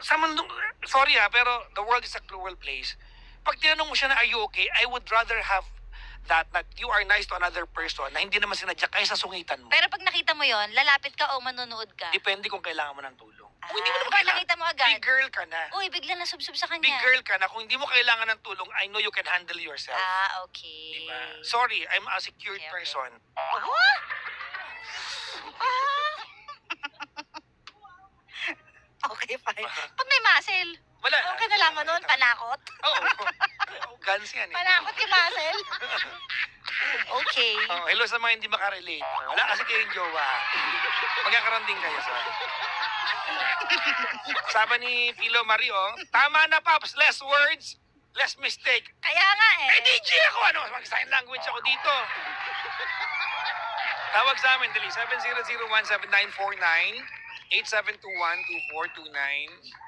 sa mundo, sorry ha, pero the world is a cruel place. Pag tinanong mo siya na, are you okay? I would rather have that, that you are nice to another person na hindi naman sinadya kaysa sungitan mo. Pero pag nakita mo yon, lalapit ka o manonood ka? Depende kung kailangan mo ng tulong. Ah, Kung hindi mo naman kailangan, nakita mo agad. big girl ka na. Uy, bigla na subsub sa kanya. Big girl ka na. Kung hindi mo kailangan ng tulong, I know you can handle yourself. Ah, okay. Diba? Sorry, I'm a secured Okay, okay. person. Ah! okay, fine. Pag may muscle, Wala. okay na lang nun, panakot. Oo. Oh, guns yan eh. Panakot yung muscle. okay. Oh, hello sa mga hindi makarelate. Oh, Wala kasi kayong jowa. Magkakaroon din kayo, sorry. Sabi ni Pilo Mario, tama na, Pops. Less words, less mistake. Kaya nga eh. Eh, DJ ako. Ano? Mag-sign language ako dito. Tawag sa amin, dali. 7001-7949, 8721-2429.